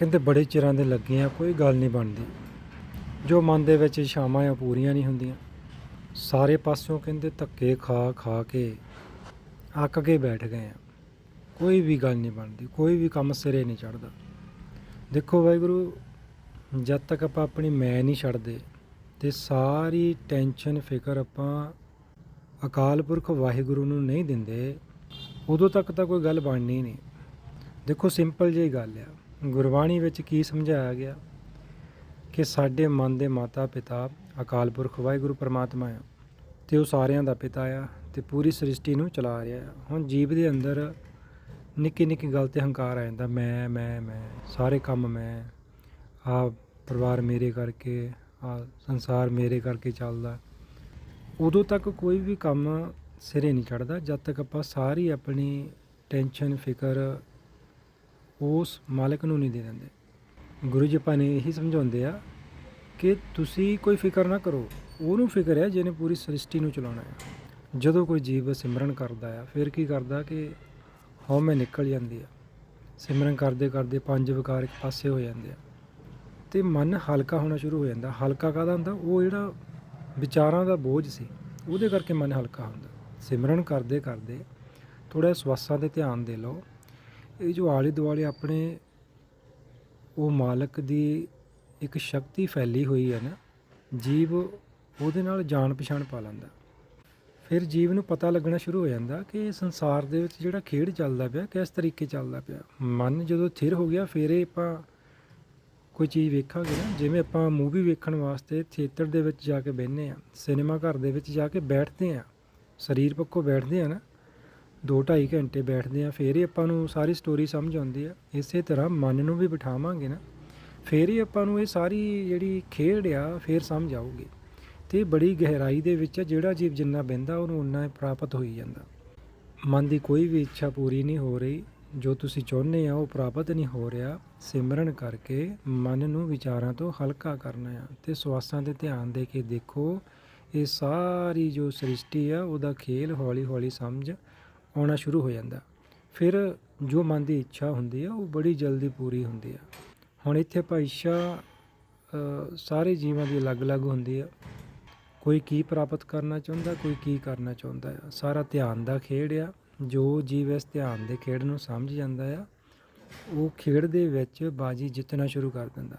ਕਹਿੰਦੇ ਬੜੇ ਚਿਰਾਂ ਦੇ ਲੱਗੇ ਆ, ਕੋਈ ਗੱਲ ਨਹੀਂ ਬਣਦੀ। ਜੋ ਮਨ ਦੇ ਵਿੱਚ ਇਛਾਵਾਂ ਆ, ਪੂਰੀਆਂ ਨਹੀਂ ਹੁੰਦੀਆਂ। ਸਾਰੇ ਪਾਸਿਓਂ ਕਹਿੰਦੇ ਧੱਕੇ ਖਾ ਖਾ ਕੇ, ਅੱਕ ਕੇ ਬੈਠ ਗਏ ਆ। ਕੋਈ ਵੀ ਗੱਲ ਨਹੀਂ ਬਣਦੀ, ਕੋਈ ਵੀ ਕੰਮ ਸਿਰੇ ਨਹੀਂ ਚੜਦਾ ਦੇਖੋ ਵਾਹਿਗੁਰੂ, ਜਦ ਤੱਕ ਆਪਾਂ ਆਪਣੀ ਮੈਂ ਨਹੀਂ ਛੱਡਦੇ ਤੇ ਸਾਰੀ ਟੈਨਸ਼ਨ, ਫਿਕਰ ਆਪਾਂ ਅਕਾਲ ਪੁਰਖ ਵਾਹਿਗੁਰੂ ਨੂੰ ਨਹੀਂ ਦਿੰਦੇ, ਉਦੋਂ ਤੱਕ ਤਾਂ ਕੋਈ ਗੱਲ ਬਣਨੀ ਨਹੀਂ। ਦੇਖੋ ਸਿੰਪਲ ਜਿਹੀ ਗੱਲ ਆ। ਗੁਰਬਾਣੀ ਵਿੱਚ ਕੀ ਸਮਝਾਇਆ ਗਿਆ? ਕਿ ਸਾਡੇ ਮਨ ਦੇ ਮਾਤਾ ਪਿਤਾ ਅਕਾਲ ਪੁਰਖ ਵਾਹਿਗੁਰੂ ਪਰਮਾਤਮਾ ਆ ਤੇ ਉਹ ਸਾਰਿਆਂ ਦਾ ਪਿਤਾ ਆ ਤੇ ਪੂਰੀ ਸ੍ਰਿਸ਼ਟੀ ਨੂੰ ਚਲਾ ਰਿਹਾ ਆ। ਹੁਣ ਜੀਵ ਦੇ ਅੰਦਰ ਨਿੱਕੀ ਨਿੱਕੀ ਗੱਲ ਤੇ ਹੰਕਾਰ ਆ ਜਾਂਦਾ, ਮੈਂ ਮੈਂ ਮੈਂ, ਸਾਰੇ ਕੰਮ ਮੈਂ, ਆ ਪਰਿਵਾਰ ਮੇਰੇ ਕਰਕੇ, ਆ ਸੰਸਾਰ ਮੇਰੇ ਕਰਕੇ ਚੱਲਦਾ। ਉਦੋਂ ਤੱਕ ਕੋਈ ਵੀ ਕੰਮ ਸਿਰੇ ਨਹੀਂ ਚੜਦਾ, ਜਦ ਤੱਕ ਆਪਾਂ ਸਾਰੀ ਆਪਣੀ ਟੈਨਸ਼ਨ, ਫਿਕਰ ਉਸ ਮਾਲਕ ਨੂੰ ਨਹੀਂ ਦੇ ਦਿੰਦੇ। ਗੁਰੂ ਜੀ ਆਪਾਂ ਇਹੀ ਸਮਝਾਉਂਦੇ ਆ ਕਿ ਤੁਸੀਂ ਕੋਈ ਫਿਕਰ ਨਾ ਕਰੋ। ਉਹਨੂੰ ਫਿਕਰ ਹੈ ਜਿਹਨੇ ਪੂਰੀ ਸ੍ਰਿਸ਼ਟੀ ਨੂੰ ਚਲਾਉਣਾ ਹੈ। ਜਦੋਂ ਕੋਈ ਜੀਵ ਸਿਮਰਨ ਕਰਦਾ ਆ, ਫਿਰ ਕੀ ਕਰਦਾ ਕਿ ਹਉਮੈ ਨਿਕਲ ਜਾਂਦੀ ਆ। ਸਿਮਰਨ ਕਰਦੇ ਕਰਦੇ ਪੰਜ ਵਿਕਾਰ ਇੱਕ ਪਾਸੇ ਹੋ ਜਾਂਦੇ ਆ। ਤੇ ਮਨ ਹਲਕਾ ਹੋਣਾ ਸ਼ੁਰੂ ਹੋ ਜਾਂਦਾ। ਹਲਕਾ ਕਾਹਦਾ ਹੁੰਦਾ? ਉਹ ਜਿਹੜਾ ਵਿਚਾਰਾਂ ਦਾ ਬੋਝ ਸੀ, ਉਹਦੇ ਕਰਕੇ ਮਨ ਹਲਕਾ ਹੁੰਦਾ। ਸਿਮਰਨ ਕਰਦੇ ਕਰਦੇ ਥੋੜਾ ਸਵਾਸਾਂ ਤੇ ਧਿਆਨ ਦੇ ਲਓ। ਇਹ ਜੋ ਆਲੇ ਦੁਆਲੇ ਆਪਣੇ ਉਹ ਮਾਲਕ ਦੀ ਇੱਕ ਸ਼ਕਤੀ ਫੈਲੀ ਹੋਈ ਹੈ ਨਾ, ਜੀਵ ਉਹਦੇ ਨਾਲ ਜਾਣ ਪਛਾਣ ਪਾ ਲੈਂਦਾ। ਫਿਰ ਜੀਵ ਨੂੰ ਪਤਾ ਲੱਗਣਾ ਸ਼ੁਰੂ ਹੋ ਜਾਂਦਾ ਕਿ ਇਹ ਸੰਸਾਰ ਦੇ ਵਿੱਚ ਜਿਹੜਾ ਖੇਡ ਚੱਲਦਾ ਪਿਆ, ਕਿਸ ਤਰੀਕੇ ਚੱਲਦਾ ਪਿਆ। ਮਨ ਜਦੋਂ ਥਿਰ ਹੋ ਗਿਆ, ਫਿਰ ਇਹ ਆਪਾਂ ਕੋਈ ਚੀਜ਼ ਵੇਖਾਂਗੇ ਨਾ, ਜਿਵੇਂ ਆਪਾਂ ਮੂਵੀ ਵੇਖਣ ਵਾਸਤੇ ਥੀਏਟਰ ਦੇ ਵਿੱਚ ਜਾ ਕੇ ਬਹਿੰਦੇ ਆ ਸਿਨੇਮਾ ਘਰ ਦੇ ਵਿੱਚ ਜਾ ਕੇ ਬੈਠਦੇ ਆ ਸਰੀਰ ਪੱਖੋਂ ਬੈਠਦੇ ਆ ਨਾ 2-2.5 ਘੰਟੇ ਬੈਠਦੇ ਆ ਫਿਰ ਹੀ ਆਪਾਂ ਨੂੰ ਸਾਰੀ ਸਟੋਰੀ ਸਮਝ ਆਉਂਦੀ ਆ ਇਸੇ ਤਰ੍ਹਾਂ ਮਨ ਨੂੰ ਵੀ ਬਿਠਾਵਾਂਗੇ ਨਾ ਫਿਰ ਹੀ ਆਪਾਂ ਨੂੰ ਇਹ ਸਾਰੀ ਜਿਹੜੀ ਖੇਡ ਆ ਫਿਰ ਸਮਝ ਆਊਗੀ। ਤੇ ਬੜੀ ਗਹਿਰਾਈ ਦੇ ਵਿੱਚ ਆ, ਜਿਹੜਾ ਜੀਵ ਜਿੰਨਾ ਬਹਿੰਦਾ ਉਹਨੂੰ ਉਨਾ ਹੀ ਪ੍ਰਾਪਤ ਹੋਈ ਜਾਂਦਾ। ਮਨ ਦੀ ਕੋਈ ਵੀ ਇੱਛਾ ਪੂਰੀ ਨਹੀਂ ਹੋ ਰਹੀ। ਜੋ ਤੁਸੀਂ ਚਾਹੁੰਦੇ ਆ ਉਹ ਪ੍ਰਾਪਤ ਨਹੀਂ ਹੋ ਰਿਹਾ। ਸਿਮਰਨ ਕਰਕੇ ਮਨ ਨੂੰ ਵਿਚਾਰਾਂ ਤੋਂ ਹਲਕਾ ਕਰਨਾ ਆ ਤੇ ਸਵਾਸਾਂ ਤੇ ਧਿਆਨ ਦੇ ਕੇ ਦੇਖੋ ਇਹ ਸਾਰੀ ਜੋ ਸ੍ਰਿਸ਼ਟੀ ਆ ਉਹਦਾ ਖੇਲ ਹੌਲੀ ਹੌਲੀ ਸਮਝ ਆਉਣਾ ਸ਼ੁਰੂ ਹੋ ਜਾਂਦਾ। ਫਿਰ ਜੋ ਮਨ ਦੀ ਇੱਛਾ ਹੁੰਦੀ ਆ, ਉਹ ਬੜੀ ਜਲਦੀ ਪੂਰੀ ਹੁੰਦੀ ਆ। ਹੁਣ ਇੱਥੇ ਆਪਾਂ ਇੱਛਾ ਸਾਰੇ ਜੀਵਾਂ ਦੀ ਅਲੱਗ-ਅਲੱਗ ਹੁੰਦੀ ਆ। ਕੋਈ ਕੀ ਪ੍ਰਾਪਤ ਕਰਨਾ ਚਾਹੁੰਦਾ, ਕੋਈ ਕੀ ਕਰਨਾ ਚਾਹੁੰਦਾ ਆ। ਸਾਰਾ ਧਿਆਨ ਦਾ ਖੇਡ ਆ। ਜੋ ਜੀਵ ਇਸ ਧਿਆਨ ਦੇ ਖੇਡ ਨੂੰ ਸਮਝ ਜਾਂਦਾ ਆ, ਉਹ ਖੇਡ ਦੇ ਵਿੱਚ ਬਾਜੀ ਜਿੱਤਣਾ ਸ਼ੁਰੂ ਕਰ ਦਿੰਦਾ।